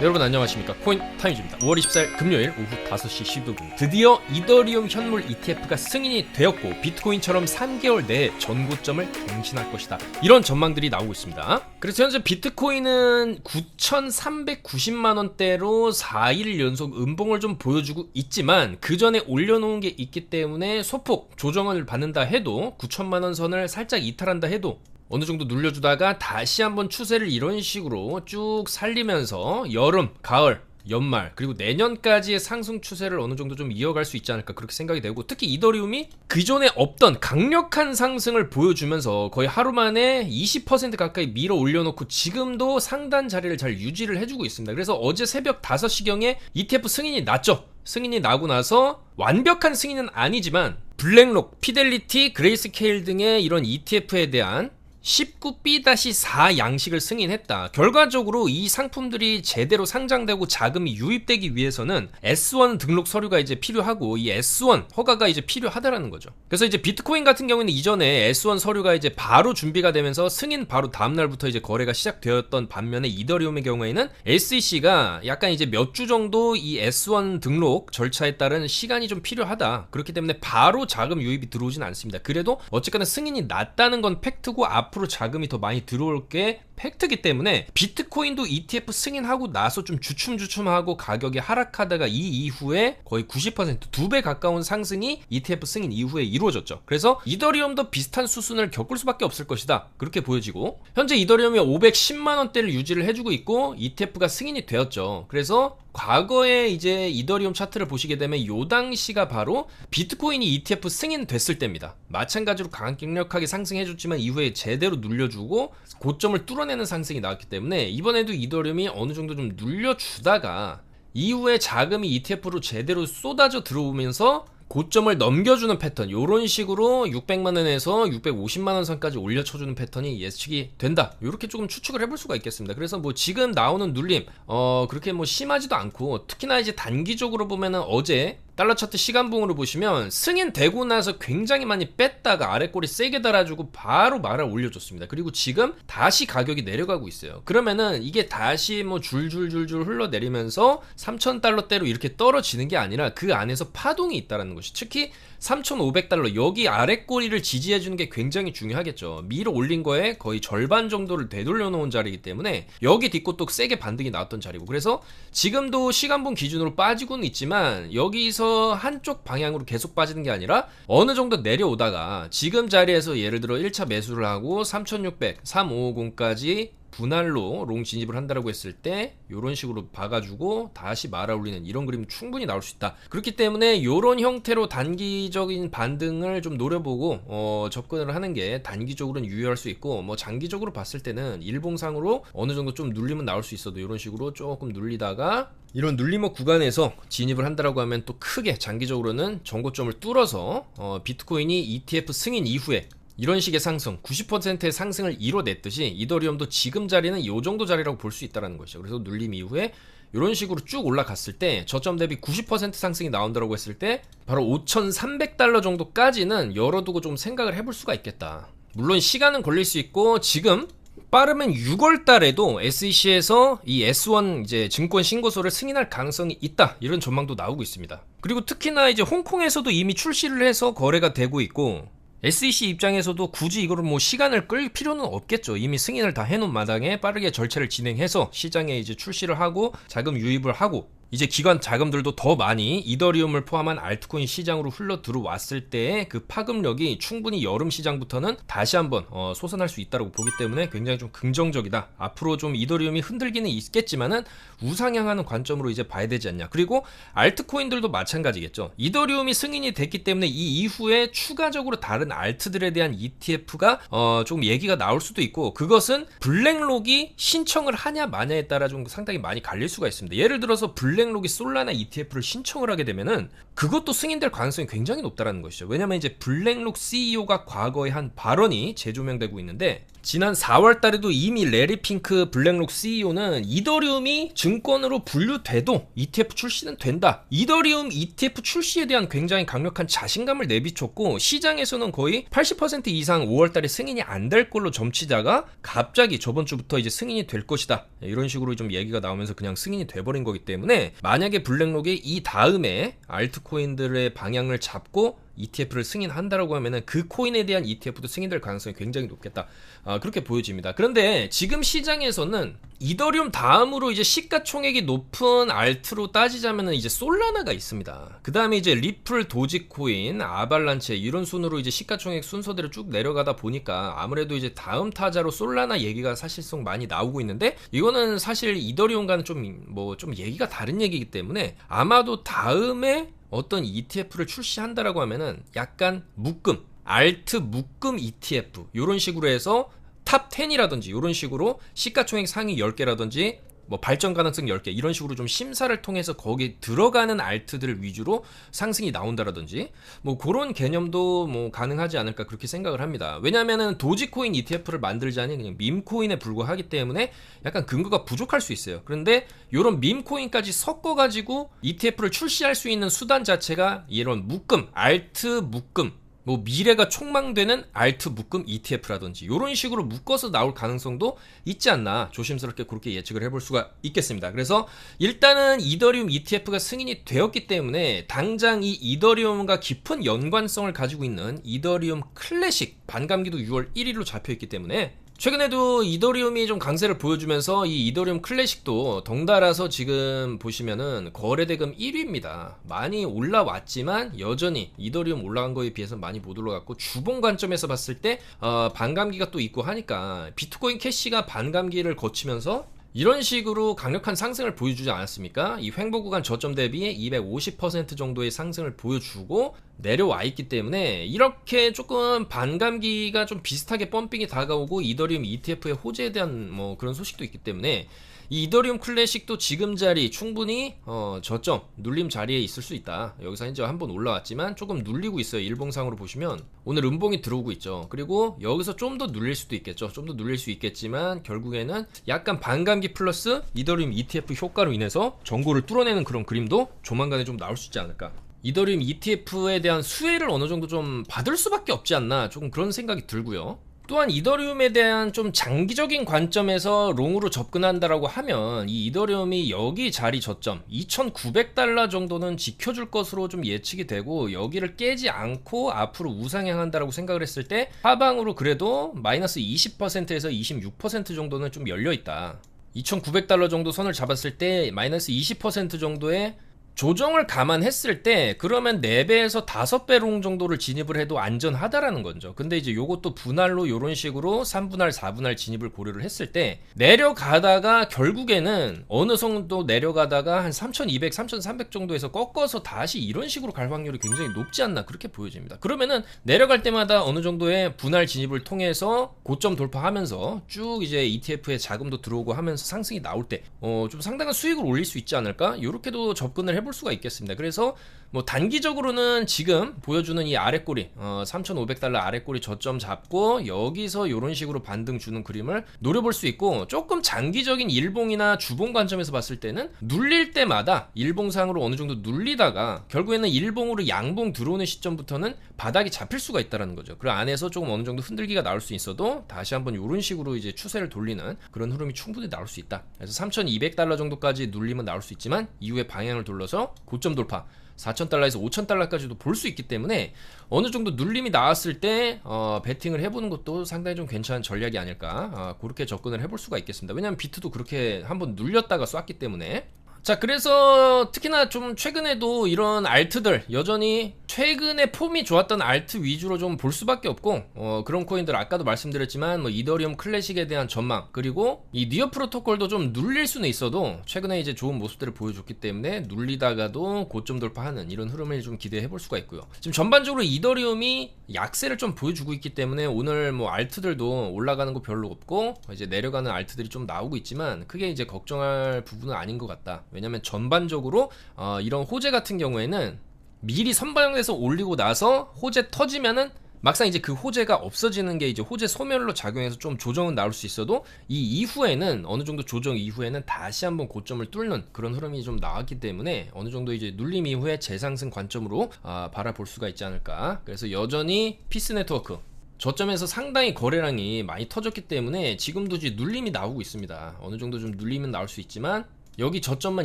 여러분 안녕하십니까? 코인 타임즈입니다. 5월 24일 금요일 오후 5시 15분. 드디어 이더리움 현물 ETF가 승인이 되었고 비트코인처럼 3개월 내에 전고점을 갱신할 것이다. 이런 전망들이 나오고 있습니다. 그래서 현재 비트코인은 9,390만원대로 4일 연속 음봉을 좀 보여주고 있지만 그 전에 올려놓은 게 있기 때문에 소폭 조정을 받는다 해도 9천만원 선을 살짝 이탈한다 해도 어느 정도 눌려주다가 다시 한번 추세를 이런 식으로 쭉 살리면서 여름, 가을, 연말 그리고 내년까지의 상승 추세를 어느 정도 좀 이어갈 수 있지 않을까 그렇게 생각이 되고 특히 이더리움이 그전에 없던 강력한 상승을 보여주면서 거의 하루 만에 20% 가까이 밀어 올려놓고 지금도 상단 자리를 잘 유지를 해주고 있습니다. 그래서 어제 새벽 5시경에 ETF 승인이 났죠. 승인이 나고 나서 완벽한 승인은 아니지만 블랙록, 피델리티, 그레이스케일 등의 이런 ETF에 대한 19B-4 양식을 승인했다. 결과적으로 이 상품들이 제대로 상장되고 자금이 유입되기 위해서는 S1 등록 서류가 이제 필요하고 이 S1 허가가 이제 필요하다라는 거죠. 그래서 이제 비트코인 같은 경우는 이전에 S1 서류가 이제 바로 준비가 되면서 승인 바로 다음 날부터 이제 거래가 시작되었던 반면에 이더리움의 경우에는 SEC가 약간 이제 몇 주 정도 이 S1 등록 절차에 따른 시간이 좀 필요하다. 그렇기 때문에 바로 자금 유입이 들어오진 않습니다. 그래도 어쨌거나 승인이 났다는 건 팩트고 앞 으로 자금이 더 많이 들어올 게 팩트기 때문에 비트코인도 ETF 승인하고 나서 좀 주춤주춤하고 가격이 하락하다가 이 이후에 거의 90%두 배 가까운 상승이 ETF 승인 이후에 이루어졌죠. 그래서 이더리움도 비슷한 수순을 겪을 수밖에 없을 것이다. 그렇게 보여지고 현재 이더리움이 510만 원대를 유지를 해주고 있고 ETF가 승인이 되었죠. 그래서 과거에 이제 이더리움 차트를 보시게 되면 요 당시가 바로 비트코인이 ETF 승인됐을 때입니다. 마찬가지로 강력하게 상승해줬지만 이후에 제대로 눌려주고 고점을 뚫어내 는 상승이 나왔기 때문에 이번에도 이더리움이 어느 정도 좀 눌려주다가 이후에 자금이 ETF로 제대로 쏟아져 들어오면서 고점을 넘겨주는 패턴 요런 식으로 600만원에서 650만원 선까지 올려쳐주는 패턴이 예측이 된다. 이렇게 조금 추측을 해볼 수가 있겠습니다. 그래서 뭐 지금 나오는 눌림 어 그렇게 뭐 심하지도 않고 특히나 이제 단기적으로 보면은 어제 달러 차트 시간봉으로 보시면 승인 되고 나서 굉장히 많이 뺐다가 아래 꼬리 세게 달아주고 바로 말을 올려줬습니다. 그리고 지금 다시 가격이 내려가고 있어요. 그러면은 이게 다시 뭐 줄줄줄줄 흘러내리면서 3,000달러대로 이렇게 떨어지는 게 아니라 그 안에서 파동이 있다라는 것이 특히 3,500달러 여기 아래 꼬리를 지지해 주는 게 굉장히 중요하겠죠. 밀어 올린 거에 거의 절반 정도를 되돌려 놓은 자리이기 때문에 여기 또 세게 반등이 나왔던 자리고 그래서 지금도 시간봉 기준으로 빠지고는 있지만 여기서 한쪽 방향으로 계속 빠지는 게 아니라 어느 정도 내려오다가 지금 자리에서 예를 들어 1차 매수를 하고 3,600, 3,550까지 분할로 롱 진입을 한다라고 했을 때 이런 식으로 봐가지고 다시 말아 올리는 이런 그림 충분히 나올 수 있다. 그렇기 때문에 이런 형태로 단기적인 반등을 좀 노려보고 어, 접근을 하는 게 단기적으로는 유효할 수 있고 뭐 장기적으로 봤을 때는 일봉상으로 어느 정도 좀 눌리면 나올 수 있어도 이런 식으로 조금 눌리다가 이런 눌림목 구간에서 진입을 한다라고 하면 또 크게 장기적으로는 정고점을 뚫어서 어, 비트코인이 ETF 승인 이후에 이런 식의 상승, 90%의 상승을 이뤄냈듯이 이더리움도 지금 자리는 이 정도 자리라고 볼 수 있다는 것이죠. 그래서 눌림 이후에 이런 식으로 쭉 올라갔을 때 저점 대비 90% 상승이 나온다고 했을 때 바로 5,300달러 정도까지는 열어두고 좀 생각을 해볼 수가 있겠다. 물론 시간은 걸릴 수 있고 지금 빠르면 6월 달에도 SEC에서 이 S1 이제 증권 신고서를 승인할 가능성이 있다. 이런 전망도 나오고 있습니다. 그리고 특히나 이제 홍콩에서도 이미 출시를 해서 거래가 되고 있고 SEC 입장에서도 굳이 이거를 뭐 시간을 끌 필요는 없겠죠. 이미 승인을 다 해놓은 마당에 빠르게 절차를 진행해서 시장에 이제 출시를 하고 자금 유입을 하고 이제 기관 자금들도 더 많이 이더리움을 포함한 알트코인 시장으로 흘러 들어왔을 때의 그 파급력이 충분히 여름 시장부터는 다시 한번 어, 솟아날 수 있다고 보기 때문에 굉장히 좀 긍정적이다. 앞으로 좀 이더리움이 흔들기는 있겠지만은 우상향하는 관점으로 이제 봐야 되지 않냐. 그리고 알트코인들도 마찬가지겠죠. 이더리움이 승인이 됐기 때문에 이 이후에 추가적으로 다른 알트들에 대한 ETF가 어, 조금 얘기가 나올 수도 있고 그것은 블랙록이 신청을 하냐 마냐에 따라 좀 상당히 많이 갈릴 수가 있습니다. 예를 들어서 블랙 블랙록이 솔라나 ETF를 신청을 하게 되면은 그것도 승인될 가능성이 굉장히 높다라는 것이죠. 왜냐면 이제 블랙록 CEO가 과거에 한 발언이 재조명되고 있는데 지난 4월 달에도 이미 레리 핑크 블랙록 CEO는 이더리움이 증권으로 분류돼도 ETF 출시는 된다. 이더리움 ETF 출시에 대한 굉장히 강력한 자신감을 내비쳤고 시장에서는 거의 80% 이상 5월 달에 승인이 안 될 걸로 점치다가 갑자기 저번 주부터 이제 승인이 될 것이다. 이런 식으로 좀 얘기가 나오면서 그냥 승인이 돼버린 거기 때문에 만약에 블랙록이 이 다음에 알트코인들의 방향을 잡고 ETF를 승인한다라고 하면은 그 코인에 대한 ETF도 승인될 가능성이 굉장히 높겠다. 아, 그렇게 보여집니다. 그런데 지금 시장에서는 이더리움 다음으로 이제 시가총액이 높은 알트로 따지자면은 이제 솔라나가 있습니다. 그 다음에 이제 리플, 도지코인, 아발란체 이런 순으로 이제 시가총액 순서대로 쭉 내려가다 보니까 아무래도 이제 다음 타자로 솔라나 얘기가 사실상 많이 나오고 있는데 이거는 사실 이더리움과는 좀 뭐좀 얘기가 다른 얘기이기 때문에 아마도 다음에 어떤 ETF를 출시한다라고 하면은 약간 묶음, 알트 묶음 ETF 이런 식으로 해서 탑 10이라든지 이런 식으로 시가총액 상위 10개라든지 뭐 발전 가능성 10개 이런 식으로 좀 심사를 통해서 거기 들어가는 알트들 위주로 상승이 나온다라든지 뭐 그런 개념도 뭐 가능하지 않을까 그렇게 생각을 합니다. 왜냐하면은 도지코인 ETF를 만들자니 그냥 밈코인에 불과하기 때문에 약간 근거가 부족할 수 있어요. 그런데 이런 밈코인까지 섞어 가지고 ETF를 출시할 수 있는 수단 자체가 이런 묶음, 알트 묶음 뭐 미래가 촉망되는 알트 묶음 ETF라든지 이런 식으로 묶어서 나올 가능성도 있지 않나 조심스럽게 그렇게 예측을 해볼 수가 있겠습니다. 그래서 일단은 이더리움 ETF가 승인이 되었기 때문에 당장 이 이더리움과 깊은 연관성을 가지고 있는 이더리움 클래식 반감기도 6월 1일로 잡혀 있기 때문에 최근에도 이더리움이 좀 강세를 보여주면서 이 이더리움 클래식도 덩달아서 지금 보시면은 거래 대금 1위입니다. 많이 올라왔지만 여전히 이더리움 올라간 거에 비해서 많이 못 올라갔고 주봉 관점에서 봤을 때 어, 반감기가 또 있고 하니까 비트코인 캐시가 반감기를 거치면서 이런 식으로 강력한 상승을 보여주지 않았습니까? 이 횡보 구간 저점 대비 250% 정도의 상승을 보여주고 내려와 있기 때문에 이렇게 조금 반감기가 좀 비슷하게 펌핑이 다가오고 이더리움 ETF의 호재에 대한 뭐 그런 소식도 있기 때문에 이 이더리움 클래식도 지금 자리 충분히 어, 저점 눌림 자리에 있을 수 있다. 여기서 이제 한번 올라왔지만 조금 눌리고 있어요. 일봉상으로 보시면 오늘 음봉이 들어오고 있죠. 그리고 여기서 좀 더 눌릴 수도 있겠죠. 좀 더 눌릴 수 있겠지만 결국에는 약간 반감기 플러스 이더리움 ETF 효과로 인해서 전고를 뚫어내는 그런 그림도 조만간에 좀 나올 수 있지 않을까. 이더리움 ETF에 대한 수혜를 어느 정도 좀 받을 수밖에 없지 않나 조금 그런 생각이 들고요. 또한 이더리움에 대한 좀 장기적인 관점에서 롱으로 접근한다라고 하면 이 이더리움이 여기 자리 저점 2,900달러 정도는 지켜줄 것으로 좀 예측이 되고 여기를 깨지 않고 앞으로 우상향한다라고 생각을 했을 때 하방으로 그래도 마이너스 20%에서 26% 정도는 좀 열려 있다. 2,900달러 정도 선을 잡았을 때 마이너스 20% 정도의 조정을 감안했을 때 그러면 4배에서 5배 롱 정도를 진입을 해도 안전하다라는 거죠. 근데 이제 요것도 분할로 요런 식으로 3분할, 4분할 진입을 고려를 했을 때 내려가다가 결국에는 어느 정도 내려가다가 한 3200, 3300 정도에서 꺾어서 다시 이런 식으로 갈 확률이 굉장히 높지 않나 그렇게 보여집니다. 그러면은 내려갈 때마다 어느 정도의 분할 진입을 통해서 고점 돌파하면서 쭉 이제 ETF에 자금도 들어오고 하면서 상승이 나올 때 어, 좀 상당한 수익을 올릴 수 있지 않을까? 이렇게도 접근을 해볼 수가 있겠습니다. 그래서 뭐 단기적으로는 지금 보여주는 이 아래 꼬리 어, 3,500달러 아래 꼬리 저점 잡고 여기서 이런 식으로 반등 주는 그림을 노려볼 수 있고 조금 장기적인 일봉이나 주봉 관점에서 봤을 때는 눌릴 때마다 일봉상으로 어느 정도 눌리다가 결국에는 일봉으로 양봉 들어오는 시점부터는 바닥이 잡힐 수가 있다는 거죠. 그 안에서 조금 어느 정도 흔들기가 나올 수 있어도 다시 한번 이런 식으로 이제 추세를 돌리는 그런 흐름이 충분히 나올 수 있다. 그래서 3,200달러 정도까지 눌리면 나올 수 있지만 이후에 방향을 돌려서 고점 돌파. 4,000달러에서 5,000달러까지도 볼 수 있기 때문에 어느 정도 눌림이 나왔을 때 어, 베팅을 해보는 것도 상당히 좀 괜찮은 전략이 아닐까 어, 그렇게 접근을 해볼 수가 있겠습니다. 왜냐하면 비트도 그렇게 한번 눌렸다가 쐈기 때문에 자 그래서 특히나 좀 최근에도 이런 알트들 여전히 최근에 폼이 좋았던 알트 위주로 좀 볼 수밖에 없고 어, 그런 코인들 아까도 말씀드렸지만 뭐 이더리움 클래식에 대한 전망 그리고 이 니어 프로토콜도 좀 눌릴 수는 있어도 최근에 이제 좋은 모습들을 보여줬기 때문에 눌리다가도 고점 돌파하는 이런 흐름을 좀 기대해 볼 수가 있고요. 지금 전반적으로 이더리움이 약세를 좀 보여주고 있기 때문에 오늘 뭐 알트들도 올라가는 거 별로 없고 이제 내려가는 알트들이 좀 나오고 있지만 크게 이제 걱정할 부분은 아닌 것 같다 왜냐면 전반적으로 어, 이런 호재 같은 경우에는 미리 선반영해서 올리고 나서 호재 터지면은 막상 이제 그 호재가 없어지는 게 이제 호재 소멸로 작용해서 좀 조정은 나올 수 있어도 이 이후에는 어느 정도 조정 이후에는 다시 한번 고점을 뚫는 그런 흐름이 좀 나왔기 때문에 어느 정도 이제 눌림 이후에 재상승 관점으로 아, 바라볼 수가 있지 않을까. 그래서 여전히 피스 네트워크 저점에서 상당히 거래량이 많이 터졌기 때문에 지금도 이제 눌림이 나오고 있습니다. 어느 정도 좀 눌림은 나올 수 있지만 여기 저점만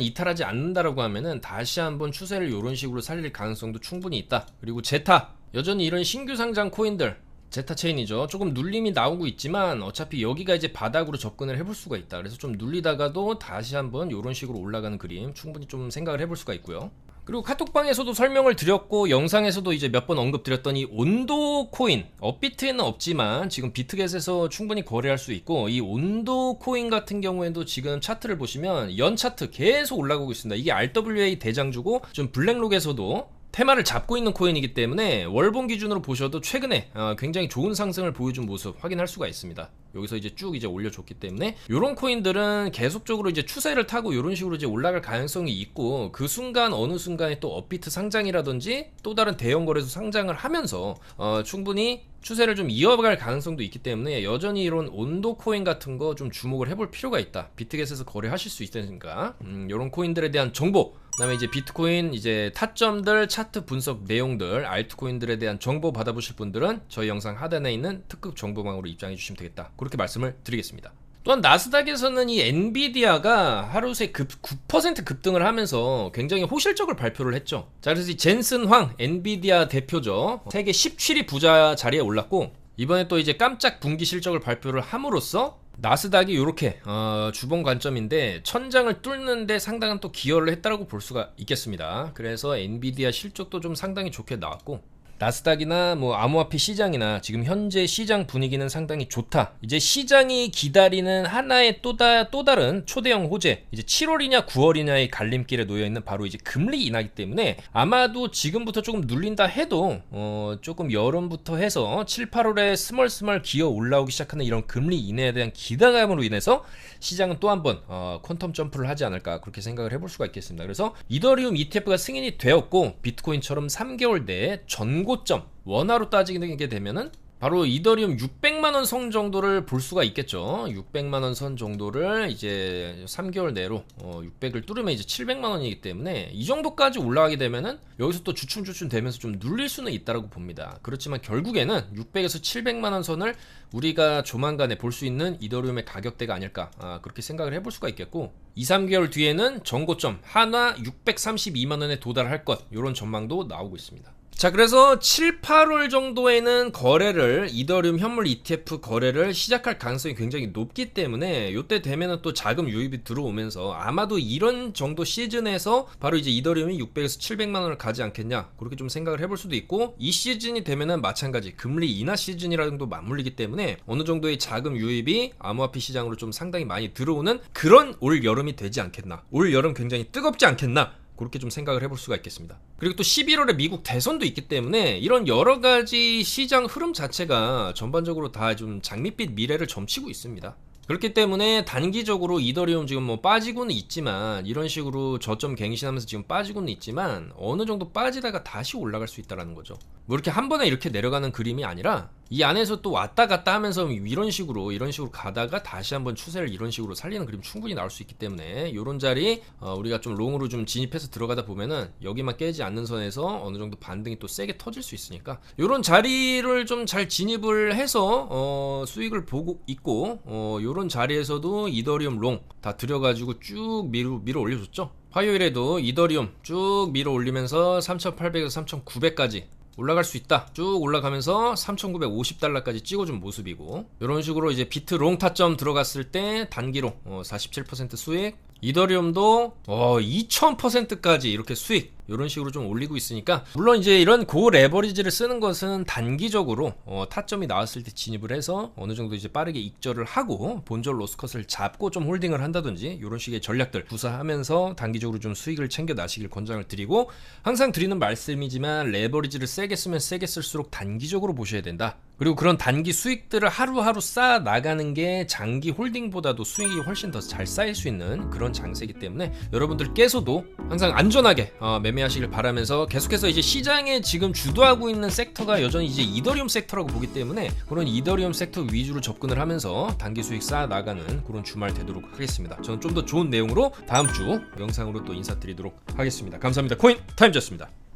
이탈하지 않는다라고 하면은 다시 한번 추세를 이런 식으로 살릴 가능성도 충분히 있다. 그리고 제타 여전히 이런 신규 상장 코인들 제타 체인이죠. 조금 눌림이 나오고 있지만 어차피 여기가 이제 바닥으로 접근을 해볼 수가 있다. 그래서 좀 눌리다가도 다시 한번 이런 식으로 올라가는 그림 충분히 좀 생각을 해볼 수가 있고요. 그리고 카톡방에서도 설명을 드렸고 영상에서도 이제 몇 번 언급드렸던 이 온도 코인 업비트에는 없지만 지금 비트겟에서 충분히 거래할 수 있고 이 온도 코인 같은 경우에도 지금 차트를 보시면 연 차트 계속 올라가고 있습니다. 이게 RWA 대장주고 좀 블랙록에서도 테마를 잡고 있는 코인이기 때문에 월봉 기준으로 보셔도 최근에 어, 굉장히 좋은 상승을 보여준 모습 확인할 수가 있습니다. 여기서 이제 쭉 이제 올려줬기 때문에 이런 코인들은 계속적으로 이제 추세를 타고 이런 식으로 이제 올라갈 가능성이 있고 그 순간 어느 순간에 또 업비트 상장이라든지 또 다른 대형 거래소 상장을 하면서 어, 충분히 추세를 좀 이어갈 가능성도 있기 때문에 여전히 이런 온도 코인 같은 거 좀 주목을 해볼 필요가 있다. 비트겟에서 거래하실 수 있으니까 음, 이런 코인들에 대한 정보 그다음에 이제 비트코인 이제 타점들 차트 분석 내용들 알트코인들에 대한 정보 받아보실 분들은 저희 영상 하단에 있는 특급 정보방으로 입장해 주시면 되겠다 그렇게 말씀을 드리겠습니다. 또한 나스닥에서는 이 엔비디아가 하루 새 급, 9% 급등을 하면서 굉장히 호실적을 발표를 했죠. 자 그래서 이 젠슨 황 엔비디아 대표죠. 세계 17위 부자 자리에 올랐고 이번에 또 이제 깜짝 분기 실적을 발표를 함으로써 나스닥이 이렇게 어, 주봉 관점인데 천장을 뚫는데 상당한 또 기여를 했다라고 볼 수가 있겠습니다. 그래서 엔비디아 실적도 좀 상당히 좋게 나왔고 나스닥이나 뭐 암호화폐 시장이나 지금 현재 시장 분위기는 상당히 좋다. 이제 시장이 기다리는 하나의 또다 또 다른 초대형 호재. 이제 7월이냐 9월이냐의 갈림길에 놓여 있는 바로 이제 금리 인하기 때문에 아마도 지금부터 조금 눌린다 해도 어 조금 여름부터 해서 7, 8월에 스멀스멀 기어 올라오기 시작하는 이런 금리 인하에 대한 기대감으로 인해서 시장은 또 한번 어 퀀텀 점프를 하지 않을까 그렇게 생각을 해볼 수가 있겠습니다. 그래서 이더리움 ETF가 승인이 되었고 비트코인처럼 3개월 내에 전 고점 원화로 따지게 되면은 바로 이더리움 600만원 선 정도를 볼 수가 있겠죠. 600만원 선 정도를 이제 3개월 내로 어 600을 뚫으면 이제 700만원이기 때문에 이 정도까지 올라가게 되면은 여기서 또 주춤주춤 되면서 좀 눌릴 수는 있다라고 봅니다. 그렇지만 결국에는 600에서 700만원 선을 우리가 조만간에 볼 수 있는 이더리움의 가격대가 아닐까 아, 그렇게 생각을 해볼 수가 있겠고 2, 3개월 뒤에는 전고점 한화 632만원에 도달할 것 이런 전망도 나오고 있습니다. 자, 그래서 7, 8월 정도에는 거래를 이더리움 현물 ETF 거래를 시작할 가능성이 굉장히 높기 때문에 이때 되면은 또 자금 유입이 들어오면서 아마도 이런 정도 시즌에서 바로 이제 이더리움이 600에서 700만 원을 가지 않겠냐 그렇게 좀 생각을 해볼 수도 있고 이 시즌이 되면은 마찬가지 금리 인하 시즌이라는 도 맞물리기 때문에 어느 정도의 자금 유입이 암호화폐 시장으로 좀 상당히 많이 들어오는 그런 올 여름이 되지 않겠나 올 여름 굉장히 뜨겁지 않겠나 그렇게 좀 생각을 해볼 수가 있겠습니다. 그리고 또 11월에 미국 대선도 있기 때문에 이런 여러 가지 시장 흐름 자체가 전반적으로 다 좀 장밋빛 미래를 점치고 있습니다. 그렇기 때문에 단기적으로 이더리움 지금 뭐 빠지고는 있지만 이런 식으로 저점 갱신하면서 지금 빠지고는 있지만 어느 정도 빠지다가 다시 올라갈 수 있다라는 거죠. 뭐 이렇게 한 번에 이렇게 내려가는 그림이 아니라 이 안에서 또 왔다 갔다 하면서 이런 식으로 이런 식으로 가다가 다시 한번 추세를 이런 식으로 살리는 그림 충분히 나올 수 있기 때문에 이런 자리 어 우리가 좀 롱으로 좀 진입해서 들어가다 보면은 여기만 깨지 않는 선에서 어느 정도 반등이 또 세게 터질 수 있으니까 이런 자리를 좀 잘 진입을 해서 어 수익을 보고 있고 어 요런 자리에서도 이더리움 롱 다 들여가지고 쭉 밀어, 밀어 올려줬죠? 화요일에도 이더리움 쭉 밀어 올리면서 3800에서 3900까지 올라갈 수 있다. 쭉 올라가면서 3,950달러까지 찍어준 모습이고 이런 식으로 이제 비트 롱 타점 들어갔을 때 단기로 어, 47% 수익 이더리움도 어, 2000%까지 이렇게 수익 이런 식으로 좀 올리고 있으니까 물론 이제 이런 고 레버리지를 쓰는 것은 단기적으로 어, 타점이 나왔을 때 진입을 해서 어느 정도 이제 빠르게 익절을 하고 본절 로스컷을 잡고 좀 홀딩을 한다든지 이런 식의 전략들 구사하면서 단기적으로 좀 수익을 챙겨 나시길 권장을 드리고 항상 드리는 말씀이지만 레버리지를 세게 쓰면 세게 쓸수록 단기적으로 보셔야 된다 그리고 그런 단기 수익들을 하루하루 쌓아 나가는 게 장기 홀딩보다도 수익이 훨씬 더 잘 쌓일 수 있는 그런 장세이기 때문에 여러분들께서도 항상 안전하게 어, 매매하시길 바라면서 계속해서 이제 시장에 지금 주도하고 있는 섹터가 여전히 이제 이더리움 섹터라고 보기 때문에 그런 이더리움 섹터 위주로 접근을 하면서 단기 수익 쌓아 나가는 그런 주말 되도록 하겠습니다. 저는 좀 더 좋은 내용으로 다음 주 영상으로 또 인사드리도록 하겠습니다. 감사합니다. 코인 타임즈였습니다.